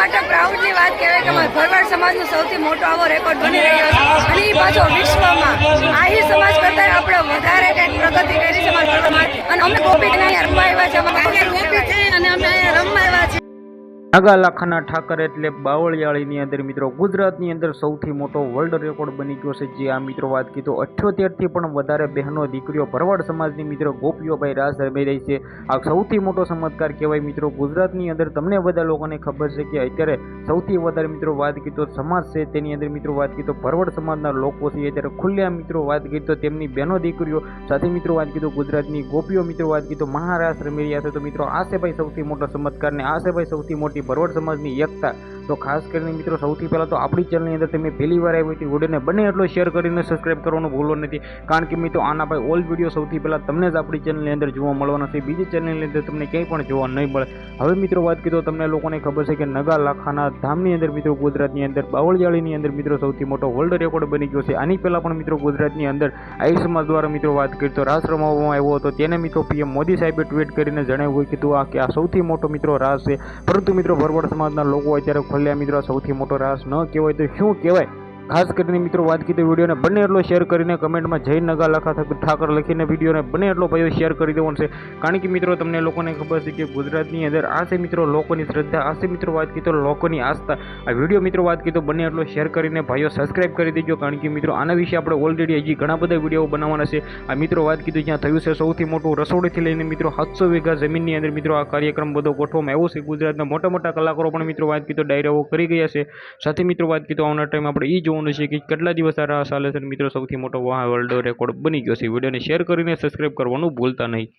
માટે પ્રાઉડની વાત કહેવાય કે ભરવાડ સમાજનો સૌથી મોટો આવો રેકોર્ડ બની રહ્યો છે. અને એ પાછો વિશ્વમાં આહી સમાજ કરતાં આપણે વધારે કંઈક પ્રગતિ કરી છે અને અમે ગોપી અહીંયા રમવા આવ્યા છે નાગા લાખાના ઠાકર એટલે બાવળિયાળીની અંદર મિત્રો, ગુજરાતની અંદર સૌથી મોટો વર્લ્ડ રેકોર્ડ બની ગયો છે, જે આ મિત્રો વાત કીધો અઠ્યોતેરથી પણ વધારે બહેનો દીકરીઓ ભરવાડ સમાજની મિત્રો ગોપીઓભાઈ રાસ રમી રહી છે. આ સૌથી મોટો ચમત્કાર કહેવાય મિત્રો, ગુજરાતની અંદર તમને બધા લોકોને ખબર છે કે અત્યારે સૌથી વધારે મિત્રો વાત કીધો સમાજ છે, તેની અંદર મિત્રો વાત કીધો ભરવાડ સમાજના લોકો છે, અત્યારે ખુલ્લા મિત્રો વાત કીધો તેમની બહેનો દીકરીઓ, સાથે મિત્રો વાત કીધો ગુજરાતની ગોપીઓ મિત્રો વાત કીધો મહારાષ્ટ્ર રમી રહ્યા છે. તો મિત્રો, આ ભાઈ સૌથી મોટો ચમત્કાર ને આ ભાઈ સૌથી મોટી ભરવાડ સમાજની એકતા તો ખાસ કરીને મિત્રો, સૌથી પહેલાં તો આપણી ચેનલની અંદર તમે પહેલી વાર આવી હતી વિડીયોને બને એટલો શેર કરીને સબસ્ક્રાઈબ કરવાનું ભૂલો નથી. કારણ કે મિત્રો, આના ભાઈ ઓલ વીડિયો સૌથી પહેલાં તમને જ આપણી ચેનલની અંદર જોવા મળવાના છે. બીજી ચેનલની અંદર તમને ક્યાંય પણ જોવા નહીં મળે. હવે મિત્રો, વાત કીધો તમને લોકોને ખબર છે કે નગા લાખાના ધામની અંદર મિત્રો, ગુજરાતની અંદર બાવળજાળીની અંદર મિત્રો સૌથી મોટો વર્લ્ડ રેકોર્ડ બની ગયો છે. આની પહેલાં પણ મિત્રો, ગુજરાતની અંદર આઈ સમાજ દ્વારા મિત્રો વાત કરી તો રાસ રમાવવામાં આવ્યો હતો. તેને મિત્રો પીએમ મોદી સાહેબે ટ્વીટ કરીને જણાવ્યું કીધું આ કે આ સૌથી મોટો મિત્રો રાસ છે. પરંતુ મિત્રો, ભરવાડ સમાજના લોકો અત્યારે ખોલ્યા મિત્રો સૌથી મોટો રાસ ન કહેવાય તો શું કહેવાય? ખાસ કરીને મિત્રો વાત કીધી વિડીયોને, બને એટલો શેર કરીને કમેન્ટમાં જય નગા લખા ઠાકર લખીને વિડીયોને બને એટલો ભાઈઓ શેર કરી દેવાનો છે. કારણ કે મિત્રો તમને લોકોને ખબર છે કે ગુજરાતની અંદર આ છે મિત્રો લોકોની શ્રદ્ધા, આ છે મિત્રો વાત કીધો લોકોની આસ્થા. આ વીડિયો મિત્રો વાત કીધો બને એટલો શેર કરીને ભાઈઓ સબસ્ક્રાઇબ કરી દેજો. કારણ કે મિત્રો આના વિશે આપણે ઓલરેડી હજી ઘણા બધા વીડિયો બનાવવાના છે. આ મિત્રો વાત કીધું જ્યાં થયું છે સૌથી મોટું રસોડીથી લઈને મિત્રો સાતસો વીઘા જમીનની અંદર મિત્રો આ કાર્યક્રમ બધો ગોઠવવામાં આવ્યો છે. ગુજરાતના મોટા મોટા કલાકારો પણ મિત્રો વાત કીધો ડાયરાઓ કરી ગયા છે. સાથે મિત્રો વાત કીધો આવનાર ટાઈમ આપણે એ જોવાનું છે કે કેટલા દિવસ આ ચાલે છે મિત્રો? સૌથી મોટો વાહ વર્લ્ડ રેકોર્ડ બની ગયો છે. વિડીયોને શેર કરીને સબસ્ક્રાઇબ કરવાનું ભૂલતા નહીં.